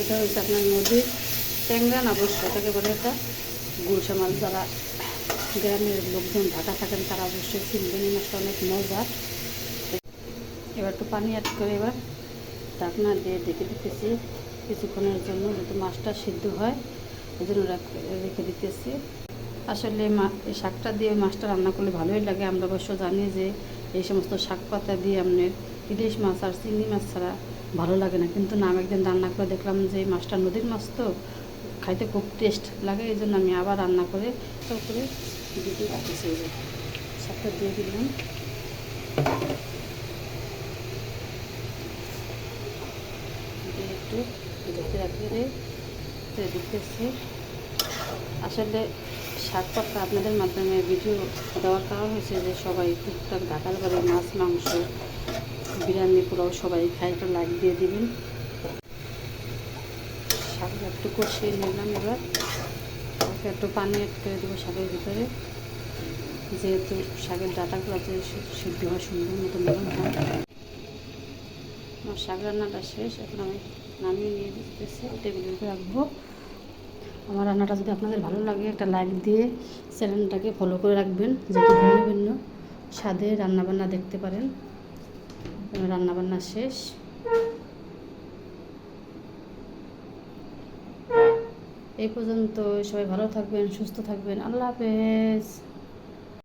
এটা হচ্ছে আপনার নদীর ট্যাংরা না অবশ্য এটাকে বলে এটা গুলশা যারা গ্রামের লোকজন ঢাকা থাকেন তারা অবশ্যই চিনবেন এই মাছটা অনেক মজার এবার একটু পানি অ্যাড করে এবার ঢাকনা দিয়ে ডেকে দিতেছি। কিছুক্ষণের জন্য যাতে মাছটা সিদ্ধ হয় এই জন্য রাখ- দিতেছি। আসলে এই শাকটা দিয়ে মাছটা রান্না করলে ভালোই লাগে। আমরা অবশ্য জানি যে এই সমস্ত শাক পাতা দিয়ে আপনার ইলিশ মাছ আর চিংড়ি মাছ ছাড়া ভালো লাগে না। কিন্তু না, আমি একদিন রান্না করে দেখলাম যে মাছটা নদীর মাছ তো, খাইতে খুব টেস্ট লাগে। এই জন্য আমি আবার রান্না করে করে দিতে এই শাকটা দিয়ে দিলাম। একটু ধরতে রাখতে দিতেছি আসলে শাক পাতা আপনাদের মাধ্যমে ভিডিও দেওয়ার কারণ হয়েছে যে সবাই টুকটাক ঢাকার বাড়ি মাছ, মাংস, বিরিয়ানি পোলাও সবাই খাই একটু লাইক দিয়ে দিবেন। শাক একটু কষিয়ে নিলাম এবার। একটু পানি অ্যাড করে দেবো শাকের ভিতরে। যেহেতু শাকের ডাটাগুলো যে সিদ্ধ হয়, সুন্দর মতো নরম হয়। আমার শাক রান্নাটা শেষ, এখন আমি নামিয়ে নিয়ে দিতেছি টেবিলের উপরে রাখব। আমার রান্নাটা যদি আপনাদের ভালো লাগে, একটা লাইক দিয়ে চ্যানেলটাকে ফলো করে রাখবেন, যাতে ভিন্ন ভিন্ন স্বাদে রান্নাবান্না দেখতে পারেন। রান্নাবান্না শেষ। এই পর্যন্ত সবাই ভালো থাকবেন, সুস্থ থাকবেন। আল্লাহ হাফেজ।